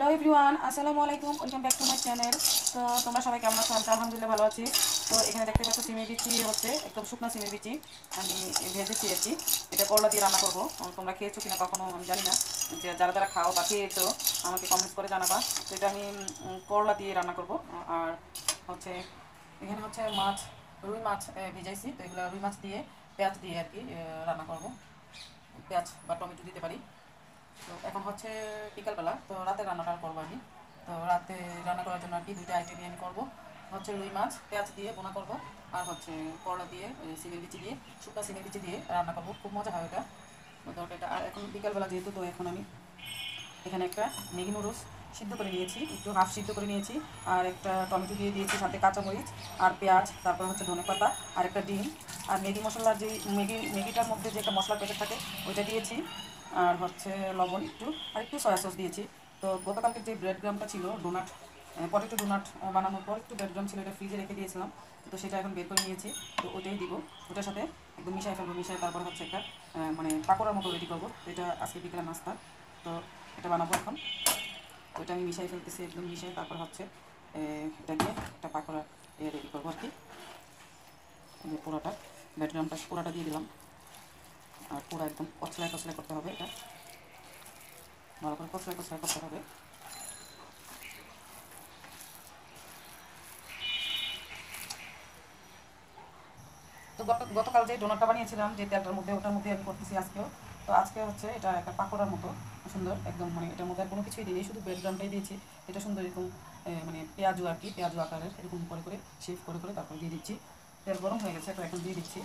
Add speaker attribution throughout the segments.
Speaker 1: Hello everyone আসসালামু আলাইকুম welcome back to my channel তো তোমরা সবাই কেমন আছো? আমি আলহামদুলিল্লাহ ভালো আছি। তো এখানে দেখতে পাচ্ছ সিমের বিচি হচ্ছে, একদম শুকনো সিমের বিচি। আমি ভেজেছি আর কি এটা করলা দিয়ে রান্না করব। তোমরা খেয়েছো কিনা কখনো আমি জানি না। যে যারা যারা খাও বা খেয়েছো, আমাকে কমেন্টস করে জানাবা। তো এটা আমি করলা দিয়ে রান্না করব। আর হচ্ছে, এখানে হচ্ছে মাছ, রুই মাছ ভিজাইছি। তো এগুলো রুই মাছ দিয়ে, পেঁয়াজ দিয়ে আর কি রান্না করব। পেঁয়াজ বা টমেটো দিতে পারি। তো এখন হচ্ছে বিকালবেলা, তো রাতে রান্নাটা করব আমি। তো রাতে রান্না করার জন্য আর কি দুইটা আইটেমই আমি করব। হচ্ছে রুই মাছ, পেঁয়াজ দিয়ে বোনা করব, আর হচ্ছে করলা দিয়ে সিমের বিচি দিয়ে, শুকনা সিমের বিচি দিয়ে রান্না করব। খুব মজা হয় ওটা। তো এটা। আর এখন বিকালবেলা যেহেতু, তো এখন আমি এখানে একটা ম্যাগি নুডলস সিদ্ধ করে নিয়েছি, একটু হাফ সিদ্ধ করে নিয়েছি, আর একটা টমেটো দিয়ে দিয়েছি সাথে কাঁচামরিচ, আর পেঁয়াজ, তারপর হচ্ছে ধনে পাতা, আর একটা ডিম, আর ম্যাগি মশলার যে ম্যাগি, ম্যাগিটার মধ্যে যে একটা মশলার প্যাকেট থাকে, ওইটা দিয়েছি। আর হচ্ছে লবণ একটু, আর একটু সয়া সস দিয়েছি। তো গতকালকে যে ব্রেড গ্রামটা ছিল ডোনাট পটেটো ডোনাট বানানোর পর একটু ব্রেড গ্রাম ছিল, এটা ফ্রিজে রেখে দিয়েছিলাম। তো সেটা এখন বের করে নিয়েছি। তো ওটাই দিব। ওটার সাথে একদম মিশাই ফেলব, মিশাই তারপর হচ্ছে একটা মানে পাকোড়ার মতো রেডি করব। এটা আজকে বিকেলের নাস্তা। তো এটা বানাবো এখন। এটা আমি মিশাই ফেলতেছি, একদম মিশাই, তারপর হচ্ছে এটা দিয়ে একটা পাকোড়া রেডি করব আর কি। পুরোটা ব্যাটগ্রামটা পোড়াটা দিয়ে দিলাম। আর পুরো একদম কচলায় কচলায় করতে হবে এটা। ভালো করে কচলায় কচলায় করতে হবে। তো গত গতকাল যে ডোনারটা বানিয়েছিলাম, যে তেলটার মধ্যে, ওটার মধ্যে আমি করতেছি আজকেও। তো আজকে হচ্ছে এটা একটা পাকোড়ার মতো, সুন্দর, একদম মানে এটার মধ্যে আর কোনো কিছুই দিই শুধু ব্রেডগ্রামটাই দিয়েছি। এটা সুন্দর এরকম মানে পেঁয়াজু আর কি পেঁয়াজু আকারের, এরকম করে করে শেভ করে করে তারপর দিয়ে দিচ্ছি। তেল গরম হয়ে গেছে, তো এখন দিয়ে দিচ্ছি।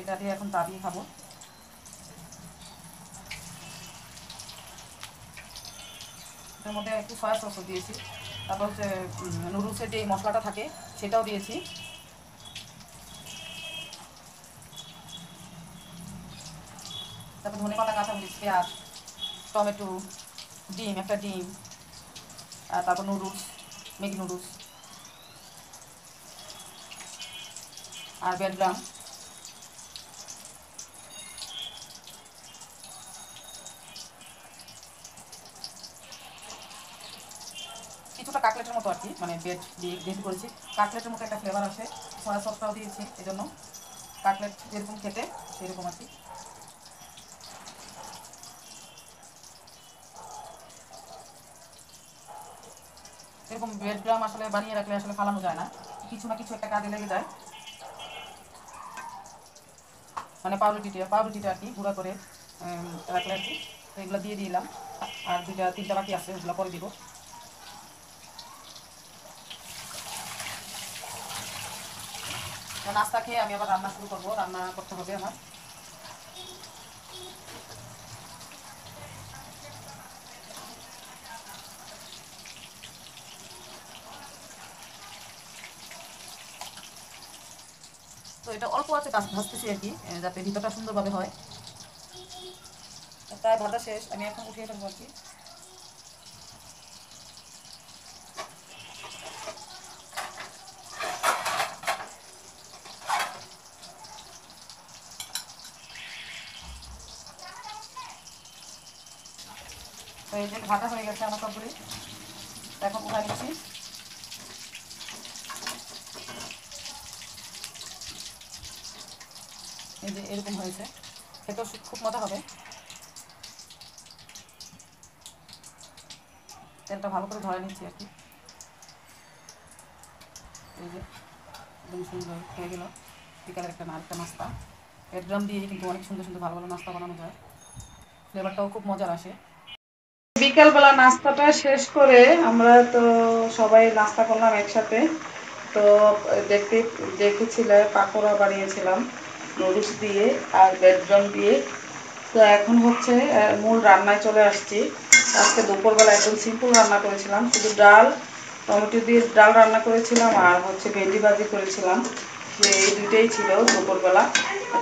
Speaker 1: এটা দিয়ে এখন তা দিয়ে খাব। এটার মধ্যে একটু সয়া সসও দিয়েছি। তারপর হচ্ছে নুডলসের যে মশলাটা থাকে, সেটাও দিয়েছি। তারপর ধনে পাতা, কাঁচামরিচ, পেঁয়াজ, টমেটো, ডিম, একটা ডিম, আর তারপর নুডলস, ম্যাগি নুডলস, আর বেডগ্রাম কিছুটা কাকলেটের মতো আর কি মানে বেড দিয়ে যেহেতু করেছি। কাকলেটের মতো একটা ফ্লেভার আসে সয়া সসটাও দিয়েছি এই জন্য কাকলেট যেরকম খেতে, সেরকম আর কি। এরকম বেড গ্রাম আসলে বানিয়ে রাখলে আসলে ফালানো যায় না। কিছু না কিছু একটা কাজে লেগে যায়। মানে পাউরুটিটা পাউরুটিটা আর কি গুঁড়া করে রাখলে আর কি। এগুলো দিয়ে দিলাম। আর দুইটা, তিনটা বাকি আছে, ওগুলো পরে দিব। নাস্তা খেয়ে আমি আবার রান্না শুরু করব, রান্না করতে হবে আমার। তো এটা অল্প আছে কাজ, ভাজতেছি আর কি যাতে ভিতরটা সুন্দরভাবে হয়। তাই ভাজা শেষ, আমি এখন উঠিয়ে ফেলব আর কি। এই যে ভাজা হয়ে গেছে আমার সবগুলি এখন উঠাই নিচ্ছি এই যে এরকম হয়েছে। খেতেও খুব মজা হবে। তেলটা ভালো করে ধরে নিচ্ছি আর কি। এই যে একদম সুন্দর হয়ে গেল। বিকালের একটা আরেকটা নাস্তা। গ্রাম দিয়ে কিন্তু অনেক সুন্দর সুন্দর ভালো ভালো নাস্তা বানানো যায়। ফ্লেভারটাও খুব মজার আসে।
Speaker 2: বিকালবেলা নাস্তাটা শেষ করে আমরা তো সবাই নাস্তা করলাম একসাথে। তো দেখতে, দেখেছিলে, পাকোড়া বানিয়েছিলাম, নুডলস দিয়ে আর বেডগ্রাম দিয়ে। তো এখন হচ্ছে মূল রান্নায় চলে আসছি। আজকে দুপুরবেলা একদম সিম্পল রান্না করেছিলাম, শুধু ডাল, টমেটো দিয়ে ডাল রান্না করেছিলাম আর হচ্ছে ভেন্ডি ভাজি করেছিলাম। এই দুইটাই ছিল দুপুরবেলা।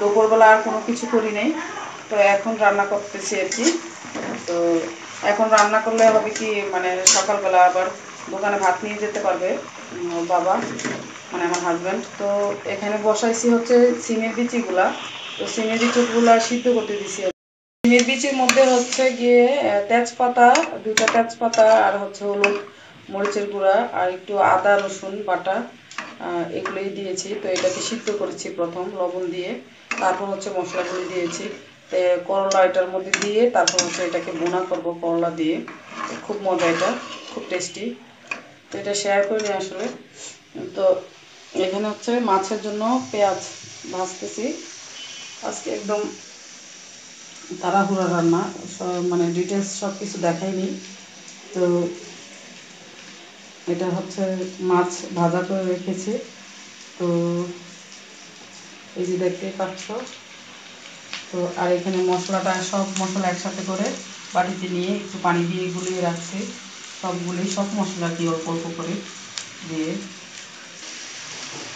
Speaker 2: দুপুরবেলা আর কোনো কিছু করি নেই তো এখন রান্না করতেছি আর কি। তো এখন রান্না করলে হবে কি মানে সকালবেলা আবার দোকানে ভাত নিয়ে যেতে পারবে বাবা মানে আমার হাজব্যান্ড তো এখানে বসাইছি হচ্ছে সিমের বিচিগুলা। তো সিমের বিচিগুলা সিদ্ধ করতে দিছি। সিমের বিচির মধ্যে হচ্ছে গিয়ে তেজপাতা দুটা তেজপাতা আর হচ্ছে হলুদ মরিচের গুঁড়া আর একটু আদা, রসুন, বাটা এগুলোই দিয়েছি। তো এটাকে সিদ্ধ করেছি প্রথম লবণ দিয়ে। তারপর হচ্ছে মশলাগুলি দিয়েছি। করলা এটার মধ্যে দিয়ে তারপর হচ্ছে এটাকে বোনা করব করলা দিয়ে। খুব মজা এটা, খুব টেস্টি তো এটা শেয়ার করে করিনি আসলে। তো এখানে হচ্ছে মাছের জন্য পেঁয়াজ ভাজতেছি। আজকে একদম তাড়াহুড়া রান্না মানে ডিটেলস সব কিছু দেখাইনি। তো এটা হচ্ছে মাছ ভাজা করে রেখেছি। তো এই যে দেখতেই পাচ্ছ তো আর এখানে মশলাটা, সব মশলা একসাথে করে বাটিতে নিয়ে একটু পানি দিয়ে গুলিয়ে রাখছি। সবগুলি সব মশলা দিয়ে অল্প অল্প করে দিয়ে।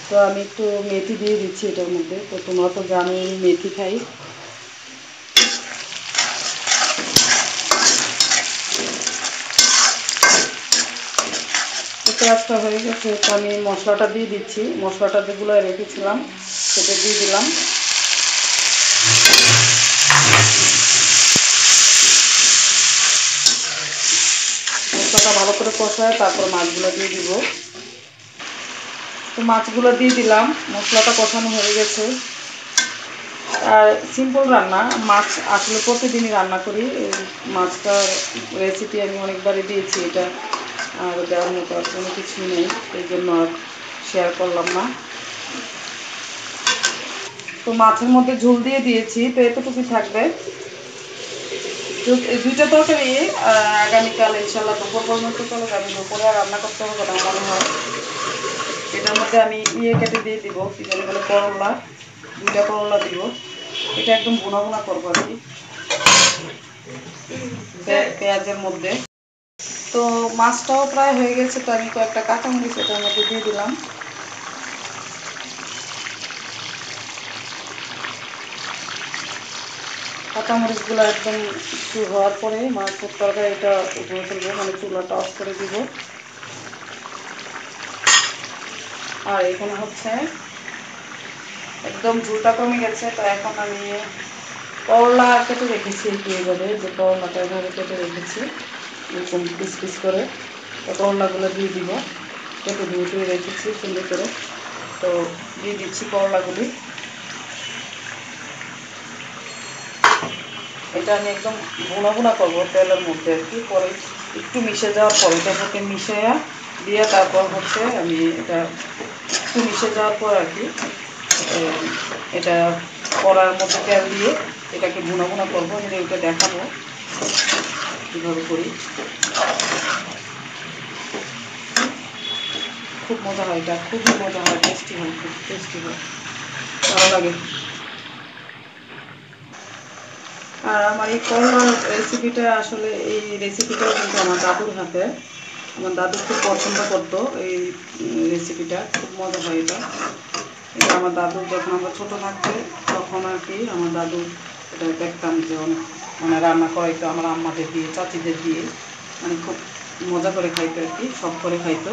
Speaker 2: তো আমি একটু মেথি দিয়ে দিচ্ছি এটার মধ্যে। তো তোমরা তো জানো আমি মেথি খাই। পেঁয়াজটা হয়ে গেছে, তো আমি মশলাটা দিয়ে দিচ্ছি। মশলাটা যেগুলো রেখেছিলাম, সেটা দিয়ে দিলাম। মশলাটা ভালো করে কষায় তারপর মাছগুলো দিয়ে দিব। তো মাছগুলো দিয়ে দিলাম, মশলাটা কষানো হয়ে গেছে। আর সিম্পল রান্না, মাছ আসলে প্রতিদিনই রান্না করি। মাছটার রেসিপি আমি অনেকবারই দিয়েছি, এটা আর দেওয়ার মতো আর কোনো কিছুই নেই, এই জন্য আর শেয়ার করলাম না। তো মাছের মধ্যে ঝোল দিয়ে দিয়েছি, তো এতটুকুই থাকবে। তো দুইটা তরকারি আগামীকাল ইনশাল্লাহ দুপুর পর্যন্ত চলে যাবে। দুপুরে আর রান্না করতে হবে না মনে হয় এটার মধ্যে আমি ইয়ে কেটে দিয়ে দিব, কি জানি বলে করলা। দুইটা করলা দিব। এটা একদম বোনা বোনা করব আর কি। পেঁয়াজের মধ্যে। তো মাছটাও প্রায় হয়ে গেছে, তো আমি কয়েকটা কাঁচামরিচ এটার মধ্যে দিয়ে দিলাম। কাঁচামরিচগুলো একদম একটু হওয়ার পরে মাছের তরকারি এটা উপরে ফেলব মানে চুলাটা অফ করে দিব। আর এখানে হচ্ছে একদম ঝুলটা কমে গেছে, তো এখন আমি করলা কেটে রেখেছি একটু এইভাবে যে করলাটা এভাবে কেটে রেখেছি, এরকম পিস পিস করে। তো করলাগুলো দিয়ে দিব, কেটে টুয়ে রেখেছি সুন্দর করে। তো দিয়ে দিচ্ছি করলাগুলি। এটা আমি একদম ভুনা ভুনা করব তেলের মধ্যে আর কি। পরে একটু মিশে যাওয়ার পর এটার সাথে মিশাইয়া দিয়ে তারপর হচ্ছে আমি এটা একটু মিশে যাওয়ার পর আর কি এটা কড়ার মধ্যে তেল দিয়ে এটাকে ভুনা ভুনা করব। আমি ওটা দেখাবো কীভাবে করি। খুব মজা হয় এটা, খুবই মজা হয় টেস্টি হয়, খুব টেস্টি হয়। ভালো লাগে। আর আমার এই করলার রেসিপিটা আসলে এই রেসিপিটাও কিন্তু আমার দাদুর হাতে। আমার দাদু খুব পছন্দ করতো এই রেসিপিটা খুব মজা হয় এটা। এটা আমার দাদু যখন আমরা ছোটো থাকতে, তখন আর কি আমার দাদু এটা দেখতাম যে মানে রান্না করাইতো আমার আম্মাদের দিয়ে, চাচিদের দিয়ে। মানে খুব মজা করে খাইতো আর কি, সব করে খাইতো।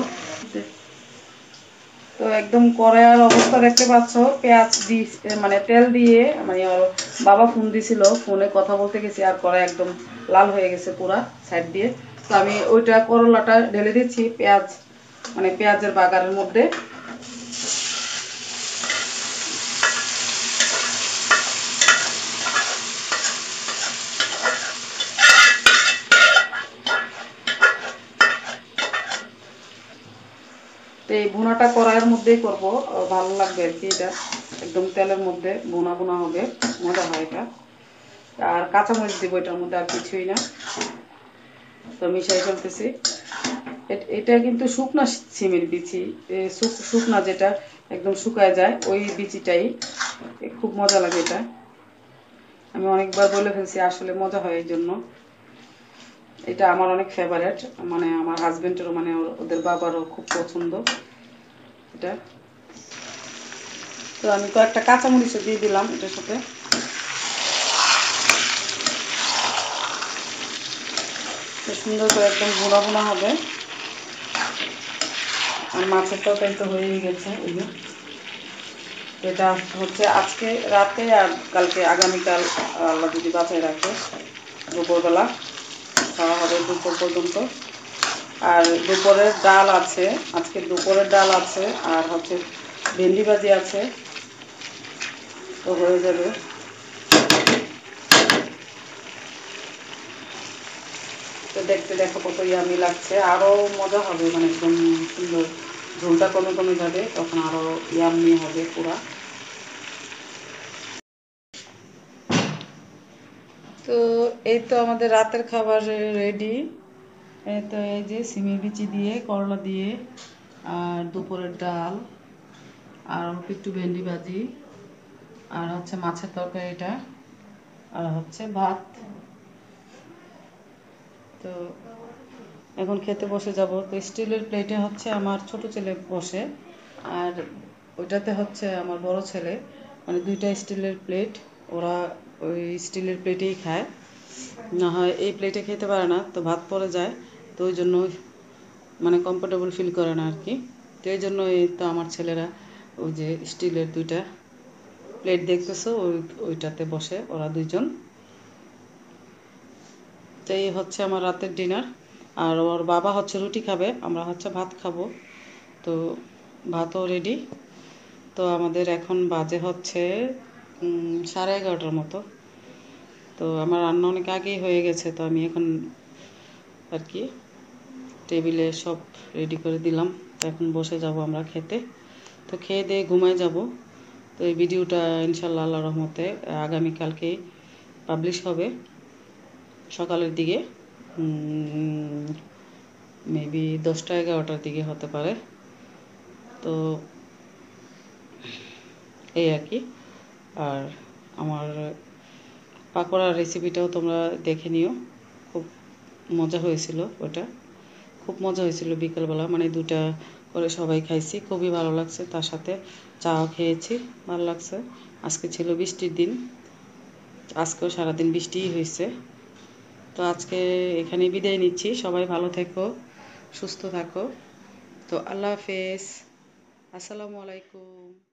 Speaker 2: তো একদম কড়াইয়ের অবস্থা দেখতে পাচ্ছ, পেঁয়াজ দি মানে তেল দিয়ে মানে বাবা ফোন দিছিল ফোনে কথা বলতে গেছি আর কড়াই একদম লাল হয়ে গেছে পুরা সাইড দিয়ে। তো আমি ওইটা করলাটা ঢেলে দিচ্ছি পেঁয়াজ মানে পেঁয়াজের বাগানের মধ্যে। তো এই ভুনাটা কড়াইয়ের মধ্যেই করব, ভালো লাগবে আর কি এটা। একদম তেলের মধ্যে বোনা বোনা হবে। মজা হয় এটা। আর কাঁচামরিচ দিব এটার মধ্যে আর কিছুই না। তো মিশাই ফেলতেছি এট- কিন্তু শুকনা সিমের বিচি। শুকনা যেটা একদম শুকায় যায়, ওই বিচিটাই। খুব মজা লাগে এটা। আমি অনেকবার বলে ফেলছি, আসলে মজা হয় এই জন্য। এটা আমার অনেক ফেভারেট মানে আমার হাজবেন্ডেরও মানে ওদের বাবারও খুব পছন্দ। এটা। তো আমি কয়েকটা কাঁচামরিচও দিয়ে দিলাম এটার সাথে। সুন্দর করে একদম ভোনা ভোনা হবে। আর মাছের তরকারি তো হয়েই গেছে যে। এটা হচ্ছে আজকে রাতে আর কালকে আগামীকাল আল্লাহ যদি বাঁচায় রাখে, দুপুরবেলা। খাওয়া হবে দুপুর পর্যন্ত। আর দুপুরের ডাল আছে, আজকে দুপুরের ডাল আছে, আর হচ্ছে ভেন্ডি ভাজি আছে। তো হয়ে যাবে। তো দেখতে দেখো কত ইয়ামি লাগছে। আরও মজা হবে মানে একদম সুন্দর। ঝোলটা কমে কমে যাবে, তখন আরও ইয়ামি হবে পুরা। তো এই তো আমাদের রাতের খাবার রেডি এই তো এই যে সিমি বিচি দিয়ে, করলা দিয়ে, আর দুপুরের ডাল, আর একটু ভেন্ডি ভাজি। আর হচ্ছে মাছের তরকারিটা আর হচ্ছে ভাত। তো এখন খেতে বসে যাব। তো স্টিলের প্লেটে হচ্ছে আমার ছোট ছেলে বসে। আর ওইটাতে হচ্ছে আমার বড় ছেলে। মানে দুইটা স্টিলের প্লেট ওরা ওই স্টিলের প্লেটেই খায়। না হয় এই প্লেটে খেতে পারে না, তো ভাত পড়ে যায়। তো ওই জন্য মানে কমফোর্টেবল ফিল করে না আর কি। তো এই জন্য এই তো আমার ছেলেরা ওই যে স্টিলের দুইটা প্লেট দেখতেছো, ওই, ওইটাতে বসে ওরা দুইজন। তো এই হচ্ছে আমার রাতের ডিনার আর ওর বাবা হচ্ছে রুটি খাবে, আমরা হচ্ছে ভাত খাব। তো ভাতও রেডি তো আমাদের এখন বাজে হচ্ছে সাড়ে এগারোটার মতো। তো আমার রান্না অনেক আগেই হয়ে গেছে, তো আমি এখন আর কি টেবিলে সব রেডি করে দিলাম। তো এখন বসে যাব আমরা খেতে। তো খেয়ে দিয়ে ঘুমায় যাব। তো এই ভিডিওটা ইনশাল্লাহ আল্লাহ রহমতে আগামীকালকে পাবলিশ হবে। সকালের দিকে মেবি দশটা এগারোটার দিকে হতে পারে। তো এই আর কি। আর আমার পাকোড়ার রেসিপিটাও তোমরা দেখে নিও। খুব মজা হয়েছিল ওটা। খুব মজা হয়েছিল বিকেলবেলা মানে দুটা করে সবাই খাইছি। খুবই ভালো লাগছে তার সাথে চাও খেয়েছি, ভালো লাগছে। আজকে ছিল বৃষ্টির দিন, আজকেও সারাদিন বৃষ্টিই হয়েছে। তো আজকে এখানে বিদায় নিচ্ছি, সবাই ভালো থেকো, সুস্থ থাকো। তো আল্লাহ হাফেজ, আসসালামু আলাইকুম।